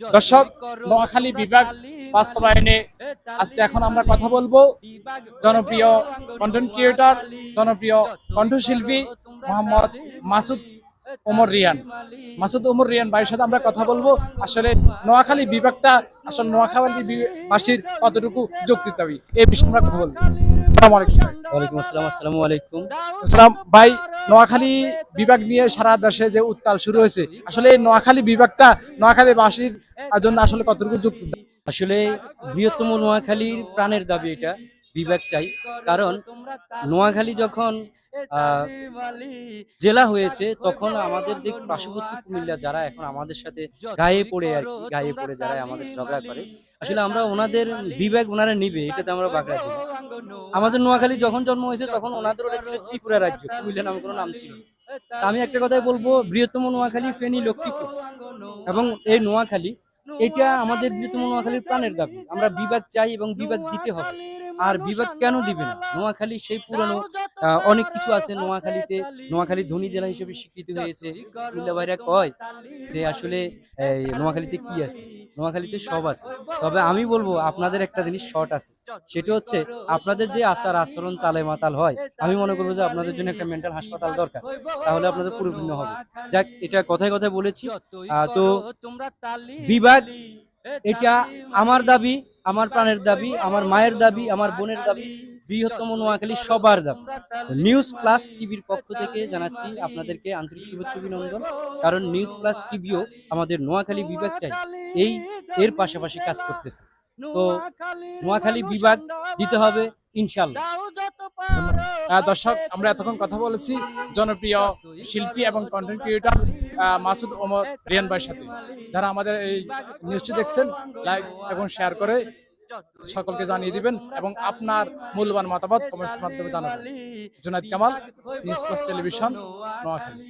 দর্শক নোয়াখালী বিভাগ বাস্তবায়নে আজকে এখন আমরা কথা বলব জনপ্রিয় কন্টেন্ট ক্রিয়েটর জনপ্রিয় কণ্ঠশিল্পী মোহাম্মদ মাসুদ ওমর রিয়ান। মাসুদ ওমর রিয়ান ভাইয়ের সাথে আমরা কথা বলব। আসলে নোয়াখালী বিভাগটা আসলে নোয়াখালী বাসীর কতটুকু যৌক্তিক দাবি এই বিষয়ে আমরা কথা বলব। আসসালামু আলাইকুম। ওয়ালাইকুম আসসালাম আসসালামু আলাইকুম। আসসালাম ভাই। নোয়াখালী বিভাগ নিয়ে সারা দেশে যে উত্তাল শুরু হয়েছে, আসলে এই নোয়াখালী বিভাগটা নোয়াখালী বাসীর জন্য আসলে কতটুকু যুক্ত? আসলে বৃহত্তম নোয়াখালীর প্রাণের দাবি এটা, বিভাগ চাই। কারণ নোয়াখালী যখন জেলা হয়েছে, তখন আমাদের যে পার্শ্ববর্তী কুমিল্লা যারা এখন আমাদের সাথে গায়ে পড়ে আর গায়ে পড়ে যারা আমাদের ঝগড়া করে, আসলে আমরা ওনাদের বিবেক ওনারা নিবে, এটাতে আমরা বাগড়া দিব। আমাদের নোয়াখালী যখন জন্ম হয়েছে, তখন ওনাদের ওটা ছিল ত্রিপুরা রাজ্য, কুমিল্লা নামে কোনো নাম ছিল আমি একটা কথাই বলব, বৃহত্তম নোয়াখালী ফেনী লক্ষ্মীপুর। এবং এই নোয়াখালী, এটা আমাদের বৃহত্তম নোয়াখালীর প্রাণের দাবি। আমরা বিভাগ চাই এবং বিভাগ দিতে হবে। আর বিভাগ কেন দিবে না? নোয়াখালী সেই পুরানো অনেক কিছু আছে নোয়াখালীতে। নোয়াখালী ধনী জেলা হিসেবে স্বীকৃত হয়েছে। কুমিল্লা ভাইরা কয় যে আসলে নোয়াখালীতে কি আছে? নোয়াখালীতে সব আছে। তবে আমি বলব, আপনাদের একটা জিনিস শর্ট আছে। সেটা হচ্ছে, আপনাদের যে আচার আচরণ তালে মাতাল হয়, আমি মনে করব যে আপনাদের জন্য একটা মেন্টাল হাসপাতাল দরকার। তাহলে আপনাদের পরিপূর্ণ হবে। যাক, এটা কথায় কথায় বলেছি। তো বিভাগ এটা আমার দাবি, আমার প্রাণের দাবি, আমার মায়ের দাবি, আমার বোনের দাবি। বৃহত্তম নোয়াখালী সবার দাবি নিউজ প্লাস টিভির পক্ষ থেকে জানাচ্ছি আপনাদেরকে আন্তরিক শুভেচ্ছা অভিনন্দন। কারণ নিউজ প্লাস টিভিও আমাদের নোয়াখালী বিভাগ চাই। এই এর পাশাপাশি কাজ করতেছে। তো নোয়াখালী বিভাগ দিতে হবে ইনশাল্লাহ আহ, দর্শক আমরা এতক্ষণ কথা বলেছি জনপ্রিয় শিল্পী এবং কন্টেন্ট ক্রিয়েটর মাসুদ ওমর রিয়ান ভাইয়ের সাথে। যারা আমাদের এই নিউজটি দেখছেন লাইক এবং শেয়ার করে সকলকে জানিয়ে দিবেন এবং আপনার মূল্যবান মতামত কমেন্টস মাধ্যমে জানাবেন। Junaid Kamal news plus television Noakhali.